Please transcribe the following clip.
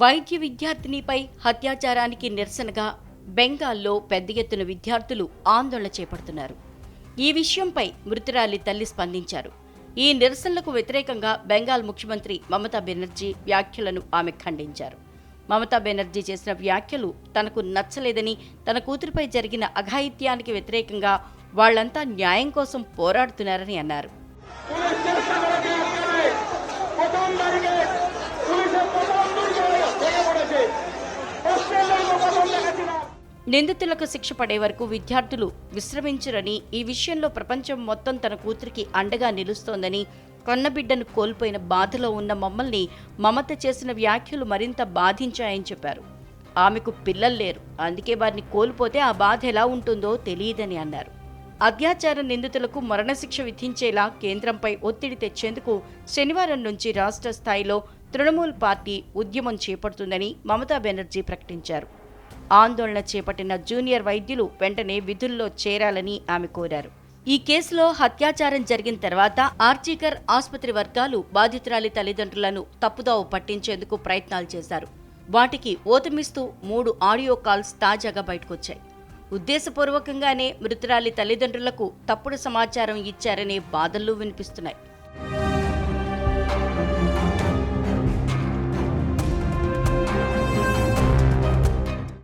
వైద్య విద్యార్థినిపై హత్యాచారానికి నిరసనగా బెంగాల్లో పెద్ద ఎత్తున విద్యార్థులు ఆందోళన చేపడుతున్నారు. ఈ విషయంపై మృతురాలి తల్లి స్పందించారు. ఈ నిరసనలకు వ్యతిరేకంగా బెంగాల్ ముఖ్యమంత్రి మమతా బెనర్జీ వ్యాఖ్యలను ఆమె ఖండించారు. మమతా బెనర్జీ చేసిన వ్యాఖ్యలు తనకు నచ్చలేదని తన కూతురుపై జరిగిన అఘాయిత్యానికి వ్యతిరేకంగా వాళ్ళంతా న్యాయం కోసం పోరాడుతున్నారని అన్నారు. నిందితులకు శిక్ష పడే వరకు విద్యార్థులు విశ్రమించరని ఈ విషయంలో ప్రపంచం మొత్తం తన కూతురికి అండగా నిలుస్తోందని కన్నబిడ్డను కోల్పోయిన బాధలో ఉన్న మమ్మల్ని మమత చేసిన వ్యాఖ్యలు మరింత బాధించాయని చెప్పారు. ఆమెకు పిల్లలు లేరు. అందుకే వారిని కోల్పోతే ఆ బాధ ఎలా ఉంటుందో తెలియదని అన్నారు. అత్యాచార నిందితులకు మరణశిక్ష విధించేలా కేంద్రంపై ఒత్తిడి తెచ్చేందుకు శనివారం నుంచి రాష్ట్ర స్థాయిలో తృణమూల్ పార్టీ ఉద్యమం చేపడుతుందని మమతా బెనర్జీ ప్రకటించారు. ఆందోళన చేపట్టిన జూనియర్ వైద్యులు వెంటనే విధుల్లో చేరాలని ఆమె కోరారు. ఈ కేసులో హత్యాచారం జరిగిన తర్వాత ఆర్జీకర్ ఆసుపత్రి వర్గాలు బాధితురాలి తల్లిదండ్రులను తప్పుదోవ పట్టించేందుకు ప్రయత్నాలు చేశారు. వాటికి ఓతమిస్తూ మూడు ఆడియో కాల్స్ తాజాగా బయటకొచ్చాయి. ఉద్దేశపూర్వకంగానే మృతురాలి తల్లిదండ్రులకు తప్పుడు సమాచారం ఇచ్చారనే బాధలు వినిపిస్తున్నాయి.